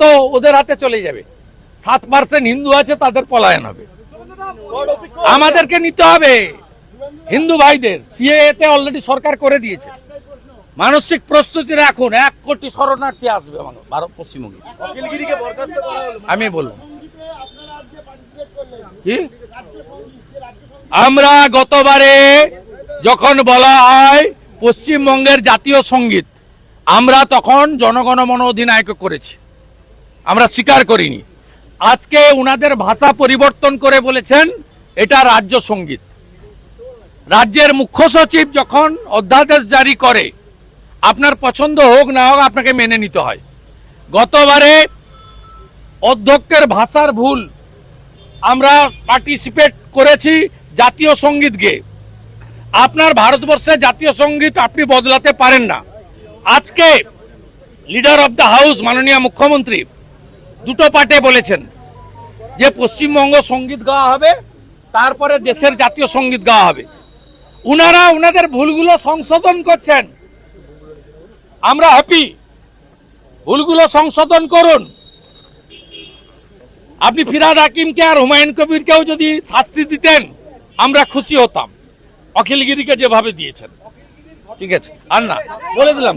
তো ওদের হাতে চলে যাবে। সাত পার্সেন্ট হিন্দু আছে, তাদের পলায়ন হবে। আমাদেরকে নিতে হবে হিন্দু ভাইদের। সিএতে অলরেডি সরকার করে দিয়েছে। মানসিক প্রস্তুতি রাখুন। এক কোটি শরণার্থী আসবে ভারত পশ্চিমবঙ্গে। আমি বললাম। কি? আমরা গতবারে যখন বলা হয় পশ্চিমবঙ্গের জাতীয় সংগীত, আমরা তখন জনগণমন অধিনায়ক করেছি। আমরা স্বীকার করিনি। আজকে উনাদের ভাষা পরিবর্তন করে বলেছেন, এটা রাজ্য সংগীত। রাজ্যের মুখ্য সচিব যখন অধ্যাদেশ জারি করে, আপনার পছন্দ হোক না হোক আপনাকে মেনে নিতে হয়। গতবারে অধ্যক্ষের ভাষার ভুল আমরা পার্টিসিপেট করেছি জাতীয় সংগীত গেয়ে। আপনার ভারতবর্ষে জাতীয় সংগীত আপনি বদলাতে পারেন না। আজকে লিডার অফ দ্য হাউস মাননীয় মুখ্যমন্ত্রী দুটো পার্টে বলেছেন, যে পশ্চিমবঙ্গ সংগীত গাওয়া হবে, তারপরে দেশের জাতীয় সংগীত গাওয়া হবে। উনারা উনাদের ভুলগুলো সংশোধন করছেন। আমরা হ্যাপি ভুলগুলো সংশোধন করুন। আপনি ফিরাদ হাকিমকে আর হুমায়ুন কবিরকেও যদি শাস্তি দিতেন, আমরা খুশি হতাম। অখিলগিরিকে যেভাবে দিয়েছেন। ঠিক আছে, আর না, বলে দিলাম।